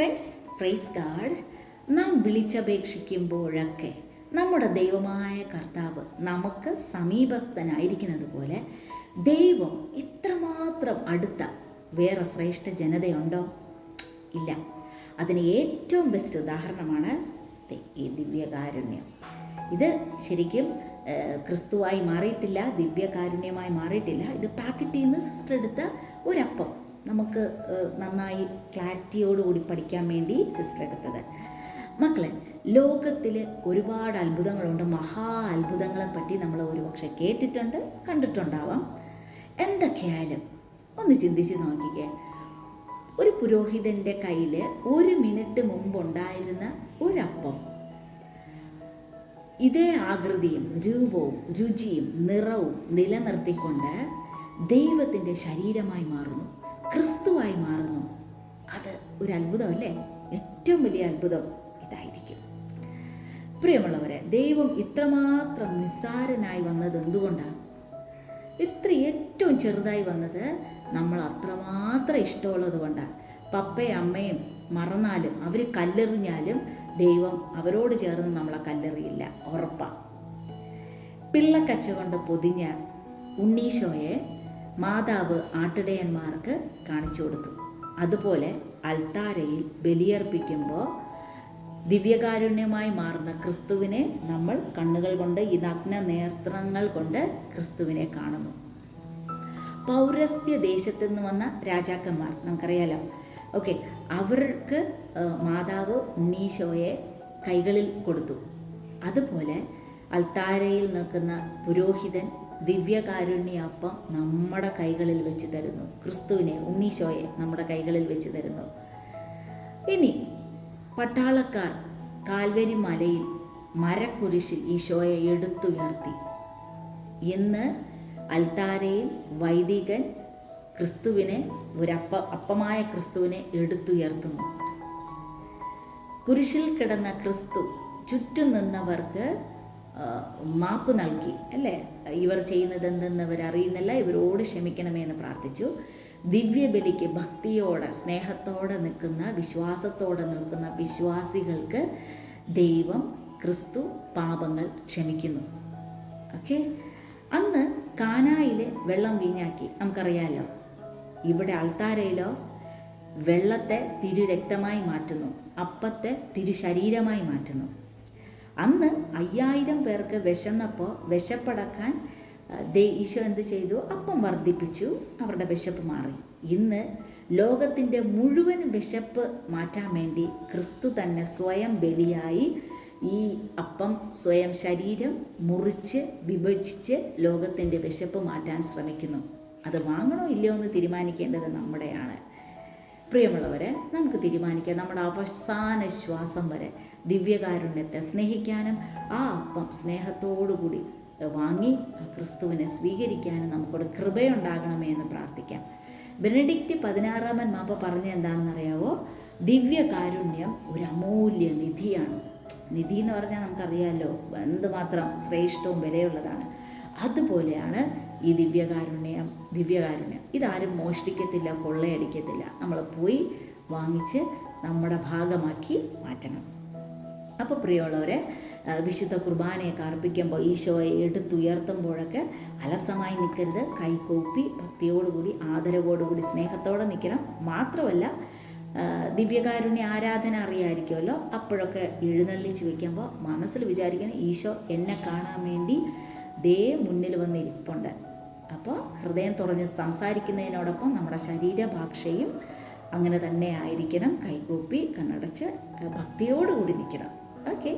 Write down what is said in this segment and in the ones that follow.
Friends praise God നാം വിളിച്ചപേക്ഷിക്കുമ്പോഴൊക്കെ നമ്മുടെ ദൈവമായ കർത്താവ് നമുക്ക് സമീപസ്ഥനായിരിക്കുന്നത് പോലെ ദൈവം ഇത്രമാത്രം അടുത്ത വേറെ ശ്രേഷ്ഠ ജനതയുണ്ടോ? ഇല്ല. അതിന് ഏറ്റവും ബെസ്റ്റ് ഉദാഹരണമാണ് ഈ ദിവ്യകാരുണ്യം. ഇത് ശരിക്കും ക്രിസ്തുവായി മാറിയിട്ടില്ല ദിവ്യകാരുണ്യമായി മാറിയിട്ടില്ല. ഇത് പാക്കറ്റിൽ നിന്ന് സിസ്റ്റർ എടുത്ത ഒരപ്പം. നമുക്ക് നന്നായി ക്ലാരിറ്റിയോടുകൂടി പഠിക്കാൻ വേണ്ടി സിസ്റ്റർ എടുത്തത്. മക്കളെ ലോകത്തിൽ ഒരുപാട് അത്ഭുതങ്ങളുണ്ട്. മഹാ അത്ഭുതങ്ങളെ പറ്റി നമ്മൾ ഒരുപക്ഷെ കേട്ടിട്ടുണ്ട് കണ്ടിട്ടുണ്ടാവാം. എന്തൊക്കെയായാലും ഒന്ന് ചിന്തിച്ച് നോക്കിക്കേ. ഒരു പുരോഹിതന്റെ കയ്യിൽ ഒരു മിനിറ്റ് മുമ്പുണ്ടായിരുന്ന ഒരപ്പം. ഇതേ ആകൃതിയും രൂപവും രുചിയും നിറവും നിലനിർത്തിക്കൊണ്ട് ദൈവത്തിന്റെ ശരീരമായി മാറുന്നു. ക്രിസ്തുവായി മാറുന്നു. അത് ഒരു അത്ഭുതമല്ലേ ഏറ്റവും വലിയ അത്ഭുതം ഇതായിരിക്കും. പ്രിയമുള്ളവരെ ദൈവം ഇത്രമാത്രം നിസ്സാരനായി വന്നത് എന്തുകൊണ്ടാണ് ഇത്ര ഏറ്റവും ചെറുതായി വന്നത് നമ്മൾ അത്രമാത്രം ഇഷ്ടമുള്ളത് കൊണ്ടാണ് പപ്പയും അമ്മയും മറന്നാലും അവർ കല്ലെറിഞ്ഞാലും ദൈവം അവരോട് ചേർന്ന് നമ്മളെ കല്ലെറിയില്ല. ഉറപ്പാണ് പിള്ളക്കച്ച കൊണ്ട് പൊതിഞ്ഞ ഉണ്ണീശോയെ മാതാവ് ആട്ടിടയന്മാർക്ക് കാണിച്ചു കൊടുത്തു. അതുപോലെ അൽത്താരയിൽ ബലിയർപ്പിക്കുമ്പോൾ ദിവ്യകാരുണ്യമായി മാറുന്ന ക്രിസ്തുവിനെ നമ്മൾ കണ്ണുകൾ കൊണ്ട് ഈ നഗ്ന നേത്രങ്ങൾ കൊണ്ട് ക്രിസ്തുവിനെ കാണുന്നു. പൗരസ്ത്യ ദേശത്തു നിന്ന് വന്ന രാജാക്കന്മാർ നമുക്കറിയാലോ. ഓക്കെ അവർക്ക് മാതാവ് ഉണ്ണീശോയെ കൈകളിൽ കൊടുത്തു. അതുപോലെ അൽത്താരയിൽ നിൽക്കുന്ന പുരോഹിതൻ ദിവ്യകാരുണ്യപ്പം നമ്മുടെ കൈകളിൽ വെച്ച് തരുന്നു. ക്രിസ്തുവിനെ ഉണ്ണീശോയെ നമ്മുടെ കൈകളിൽ വെച്ച് തരുന്നു. ഇനി പട്ടാളക്കാർ കാൽവരി മലയിൽ മരക്കുരിശിൽ ഈശോയെ എടുത്തുയർത്തി. ഇന്ന് അൽത്താരയിൽ വൈദികൻ ക്രിസ്തുവിനെ ഒരപ്പ അപ്പമായ ക്രിസ്തുവിനെ എടുത്തുയർത്തുന്നു. കുരിശിൽ കിടന്ന ക്രിസ്തു ചുറ്റും നിന്നവർക്ക് മാപ്പ് നൽകി. അല്ലേ? ഇവർ ചെയ്യുന്നത് എന്തെന്ന് ഇവർ അറിയുന്നില്ല ഇവരോട് ക്ഷമിക്കണമേ എന്ന് പ്രാർത്ഥിച്ചു. ദിവ്യബലിക്ക് ഭക്തിയോടെ സ്നേഹത്തോടെ നിൽക്കുന്ന വിശ്വാസത്തോടെ നിൽക്കുന്ന വിശ്വാസികൾക്ക് ദൈവം ക്രിസ്തു പാപങ്ങൾ ക്ഷമിക്കുന്നു. ഓക്കെ? അന്ന് കാനായിലെ വെള്ളം വീഞ്ഞാക്കി. നമുക്കറിയാമല്ലോ ഇവിടെ അൾത്താരയിലോ വെള്ളത്തെ തിരുരക്തമായി മാറ്റുന്നു. അപ്പത്തെ തിരുശരീരമായി മാറ്റുന്നു. അന്ന് അയ്യായിരം പേർക്ക് വിശന്നപ്പോൾ വിശപ്പടക്കാൻ ഈശോ എന്ത് ചെയ്തു? അപ്പം വർദ്ധിപ്പിച്ചു അവരുടെ വിശപ്പ് മാറി. ഇന്ന് ലോകത്തിന്റെ മുഴുവൻ വിശപ്പ് മാറ്റാൻ വേണ്ടി ക്രിസ്തു തന്നെ സ്വയം ബലിയായി ഈ അപ്പം സ്വയം ശരീരം മുറിച്ച് വിഭജിച്ച് ലോകത്തിന്റെ വിശപ്പ് മാറ്റാൻ ശ്രമിക്കുന്നു. അത് വാങ്ങണോ ഇല്ലയോ എന്ന് തീരുമാനിക്കേണ്ടത് നമ്മുടെയാണ്. പ്രിയമുള്ളവരെ നമുക്ക് തീരുമാനിക്കാം നമ്മുടെ അവസാന ശ്വാസം വരെ. ദിവ്യകാരുണ്യത്തെ സ്നേഹിക്കാനും ആ അപ്പം സ്നേഹത്തോടുകൂടി വാങ്ങി ആ ക്രിസ്തുവിനെ സ്വീകരിക്കാനും നമുക്കൊരു കൃപയുണ്ടാകണമേ എന്ന് പ്രാർത്ഥിക്കാം. ബെനഡിക്റ്റ് പതിനാറാമൻ മാപ്പ പറഞ്ഞ എന്താണെന്നറിയാവോ? ദിവ്യകാരുണ്യം ഒരു അമൂല്യ നിധിയാണ്. നിധി എന്ന് പറഞ്ഞാൽ നമുക്കറിയാമല്ലോ എന്തുമാത്രം ശ്രേഷ്ഠവും വിലയുള്ളതാണ്. അതുപോലെയാണ് ഈ ദിവ്യകാരുണ്യം ദിവ്യകാരുണ്യം. ഇതാരും മോഷ്ടിക്കത്തില്ല കൊള്ളയടിക്കത്തില്ല. നമ്മൾ പോയി വാങ്ങിച്ച് നമ്മുടെ ഭാഗമാക്കി മാറ്റണം. അപ്പോൾ പ്രിയമുള്ളവരെ വിശുദ്ധ കുർബാനയൊക്കെ അർപ്പിക്കുമ്പോൾ ഈശോയെ എടുത്തുയർത്തുമ്പോഴൊക്കെ അലസമായി നിൽക്കരുത്. കൈകൂപ്പി ഭക്തിയോടുകൂടി ആദരവോടുകൂടി സ്നേഹത്തോടെ നിൽക്കണം. മാത്രമല്ല ദിവ്യകാരുണ്യ ആരാധന അറിയാമായിരിക്കുമല്ലോ അപ്പോഴൊക്കെ എഴുന്നള്ളിച്ച് വയ്ക്കുമ്പോൾ മനസ്സിൽ വിചാരിക്കണം ഈശോ എന്നെ കാണാൻ വേണ്ടി ദേ മുന്നിൽ വന്ന് ഇരിപ്പുണ്ട്. അപ്പോൾ ഹൃദയം തുറഞ്ഞ് സംസാരിക്കുന്നതിനോടൊപ്പം നമ്മുടെ ശരീരഭാഷയും അങ്ങനെ തന്നെ ആയിരിക്കണം. കൈകൂപ്പി കണ്ണടച്ച് ഭക്തിയോടുകൂടി നിൽക്കണം. ഓക്കെ?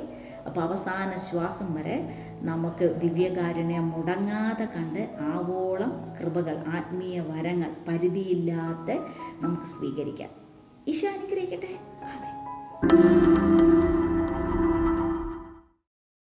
അപ്പോൾ അവസാന ശ്വാസം വരെ നമുക്ക് ദിവ്യകാരുണ്യം മുടങ്ങാതെ കണ്ട് ആവോളം കൃപകൾ ആത്മീയ വരങ്ങൾ പരിധിയില്ലാതെ നമുക്ക് സ്വീകരിക്കാം. ഈശോ അനുഗ്രഹിക്കട്ടെ. ആമേൻ.